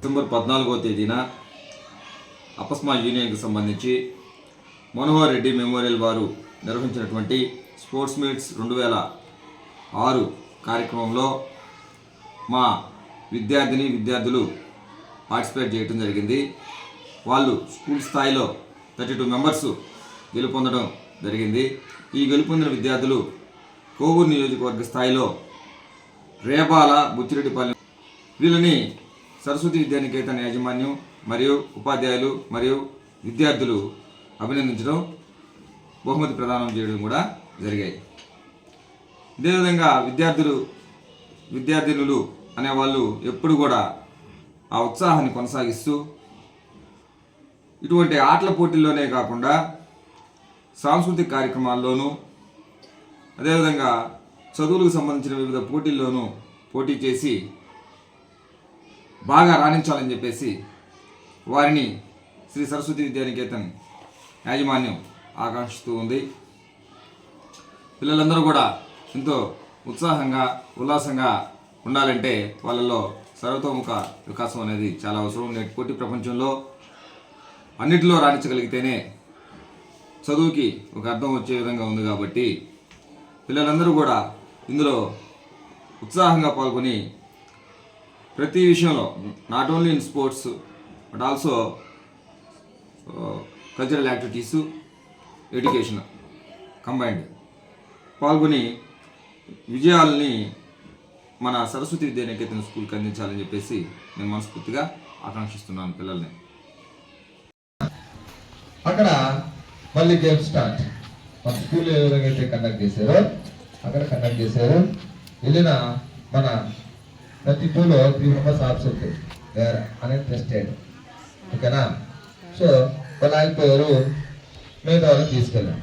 December పద్నాలుగో తేదీన అపస్మా యూనియన్కి సంబంధించి మనోహర్ రెడ్డి మెమోరియల్ వారు నిర్వహించినటువంటి స్పోర్ట్స్ మీట్స్ రెండు వేల ఆరు కార్యక్రమంలో మా విద్యార్థిని విద్యార్థులు పార్టిసిపేట్ చేయడం జరిగింది. వాళ్ళు స్కూల్ స్థాయిలో థర్టీ టూ మెంబర్స్ గెలుపొందడం జరిగింది. ఈ గెలుపొందిన విద్యార్థులు కోవూరు నియోజకవర్గ స్థాయిలో రేపాల బుచ్చిరెడ్డిపల్లి వీళ్ళని సరస్వతి విద్యానికేతన్ యాజమాన్యం మరియు ఉపాధ్యాయులు మరియు విద్యార్థులు అభినందించడం బహుమతి ప్రదానం చేయడం కూడా జరిగాయి. ఇదేవిధంగా విద్యార్థులు విద్యార్థినులు అనేవాళ్ళు ఎప్పుడు కూడా ఆ ఉత్సాహాన్ని కొనసాగిస్తూ ఇటువంటి ఆటల పోటీల్లోనే కాకుండా సాంస్కృతిక కార్యక్రమాల్లోనూ అదేవిధంగా చదువులకు సంబంధించిన వివిధ పోటీల్లోనూ పోటీ చేసి బాగా రాణించాలని చెప్పేసి వారిని శ్రీ సరస్వతి విద్యానికేతన్ యాజమాన్యం ఆకాంక్షిస్తూ ఉంది. పిల్లలందరూ కూడా ఎంతో ఉత్సాహంగా ఉల్లాసంగా ఉండాలంటే వాళ్ళలో సర్వతోముఖ వికాసం అనేది చాలా అవసరం. నేటి పోటీ ప్రపంచంలో అన్నిటిలో రాణించగలిగితేనే చదువుకి ఒక అర్థం వచ్చే విధంగా ఉంది కాబట్టి పిల్లలందరూ కూడా ఇందులో ఉత్సాహంగా పాల్గొని ప్రతి విషయంలో not only in sports but also cultural activities education combined పాల్గొని విజయాల్ని మన సరస్వతి విద్యానికేతన స్కూల్కి అందించాలని చెప్పేసి నేను మనస్ఫూర్తిగా ఆకాంక్షిస్తున్నాను పిల్లల్ని. అక్కడ మళ్ళీ గేమ్ స్టార్ట్. మన స్కూల్ ఏ విధంగా అయితే కండక్ట్ చేశారో అక్కడ కండక్ట్ చేశారు. వెళ్ళిన మన ప్రతి టూలో త్రీ మెంబర్స్ ఆబ్సెంట్ అనేది టెస్టెడ్ ఓకేనా? సో వాళ్ళు ఆగిపోయారు. మిగతా వాళ్ళని తీసుకెళ్ళాం.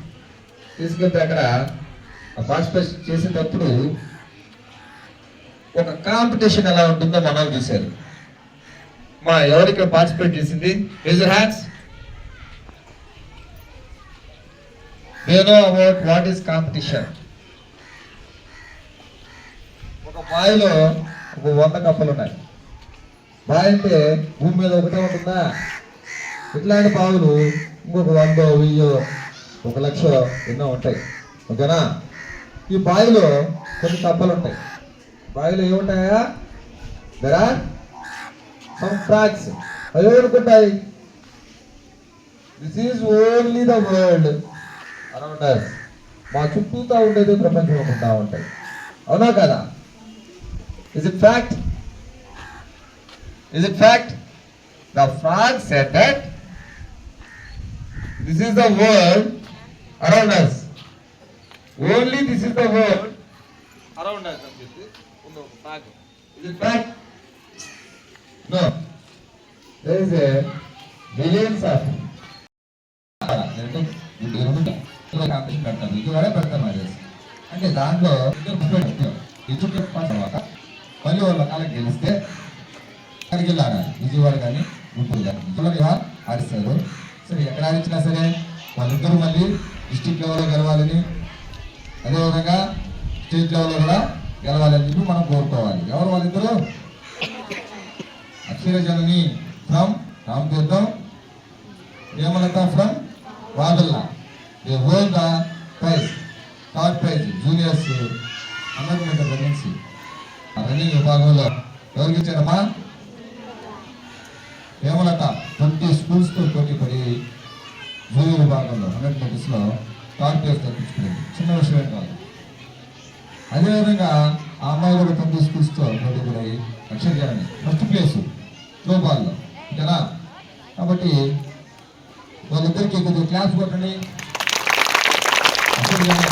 తీసుకెళ్తే అక్కడ పార్టిసిపేట్ చేసేటప్పుడు ఒక కాంపిటీషన్ ఎలా ఉంటుందో మనం చూశారు. మా ఎవరికి పార్టిసిపేట్ చేసింది? Raise hands they know about what is competition ఒక బాయ్లో ఒక వంద కప్పలు ఉన్నాయి. బావి అంటే భూమి మీద ఒకటే ఉంటుందా? ఇట్లాంటి బావులు ఇంకొక వందో వెయ్యో ఒక లక్ష ఎన్నో ఉంటాయి. ఓకేనా? ఈ బావిలో కొన్ని కప్పలు ఉంటాయి. బావిలో ఏముంటాయా? దరా సమ్ ఫ్రాక్స్ అవి ఏమనుకుంటాయి this is only the world around మా చుట్టూతా ఉండేది ప్రపంచం ఉంటా ఉంటాయి. అవునా కదా? Is it fact is it fact the frog set that this is the world around us only this is the world around us అని చెప్పి ఉంది ఒక frog is it fact no there is a billions of competition పెడతాను ఇది కూడా పెడతాను అది అంటే దాంట్లో ఇటు పాస్ తర్వాత మళ్ళీ వాళ్ళ కాలం గెలిస్తే అక్కడికి వెళ్ళారా విజయవాడ కానీ గుంటూరు కానీ ఆడిస్తారు. సరే ఎక్కడ ఆడించినా సరే వాళ్ళిద్దరూ మళ్ళీ డిస్టిక్ లెవెల్లో గెలవాలని అదేవిధంగా స్టేట్ లెవెల్లో కూడా గెలవాలని చెప్పి మనం కోరుకోవాలి. ఎవరు వాళ్ళిద్దరు? Aksharajanani from Ramatheertham Hemalatha from Vadalla. They whole the prize third prize juniors hundred metre runnings విభాగంలో ఎవరికి ఇచ్చారమ్మా? హేమలత ట్వంటీ స్కూల్స్తో పోటీ పడి జూనియర్ విభాగంలో హండ్రెడ్ మీటర్స్లో థర్డ్ ప్లేస్ తప్పించుకునేది చిన్న విషయమే కాదు. అదేవిధంగా ఆ అమ్మాయి కూడా ట్వంటీ స్కూల్స్తో పోటీ పడి అక్షర్యాన్ని ఫస్ట్ ప్లేస్ త్రో బాల్లో ఓకేనా? కాబట్టి వాళ్ళిద్దరికి కొద్దిగా క్లాస్ కొట్టండి. అక్షర్యాన్ని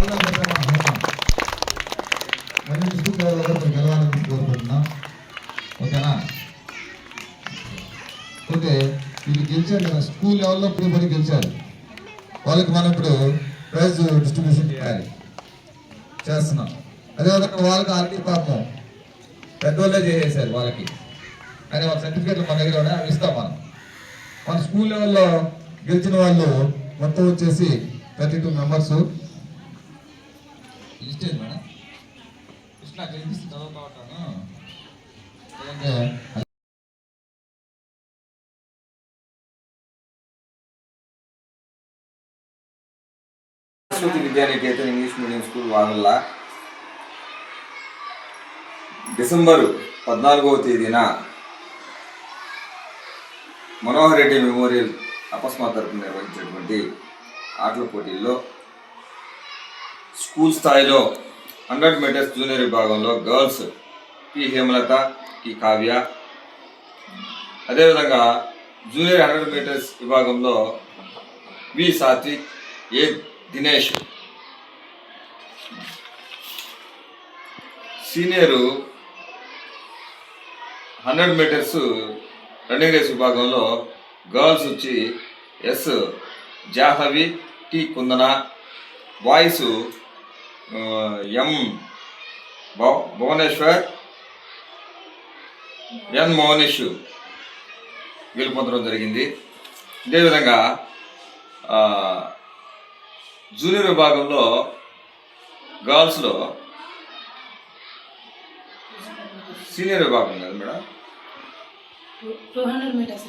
చేయాలని డిస్ట్రిక్ట్ లెవెల్ కొంచెం గెలవాలని కోరుకుంటున్నాం ఓకేనా? ఓకే వీళ్ళు గెలిచారు కదా స్కూల్ లెవెల్లో ఇప్పుడు పడి గెలిచారు. వాళ్ళకి మనం ఇప్పుడు ప్రైజ్ డిస్ట్రిబ్యూషన్ చేయాలి. చేస్తున్నాం. అదేవిధంగా వాళ్ళకి ఆల్రెడీ పాపం పెద్దవాళ్ళే చేసేసారు వాళ్ళకి. అనే వాళ్ళ సర్టిఫికేట్లు మన దగ్గర ఉన్నాయి అవి ఇస్తాం మనం. మన స్కూల్ లెవెల్లో గెలిచిన వాళ్ళు మొత్తం వచ్చేసి thirty two members list madam. Krishna కనిపిస్తుంది చదువుతా ఉంటాను Saraswathi Vidyaniketan English medium school Vagalla December పద్నాలుగవ తేదీన మనోహర్ రెడ్డి మెమోరియల్ అపస్మాత్ తరపున నిర్వహించినటువంటి ఆటల పోటీల్లో స్కూల్ స్థాయిలో హండ్రెడ్ మీటర్స్ జూనియర్ విభాగంలో girls P Hemalatha T Kavya. అదేవిధంగా జూనియర్ హండ్రెడ్ మీటర్స్ విభాగంలో V Satvik A Dinesh. Senior hundred metres running race విభాగంలో గర్ల్స్ వచ్చి S Jahnavi T Kundana. Boys M Bhuvaneshwar? N Mohanesh గెలుపొందడం జరిగింది. ఇదేవిధంగా junior విభాగంలో గర్ల్స్లో senior విభాగం కదా madam. Two hundred metres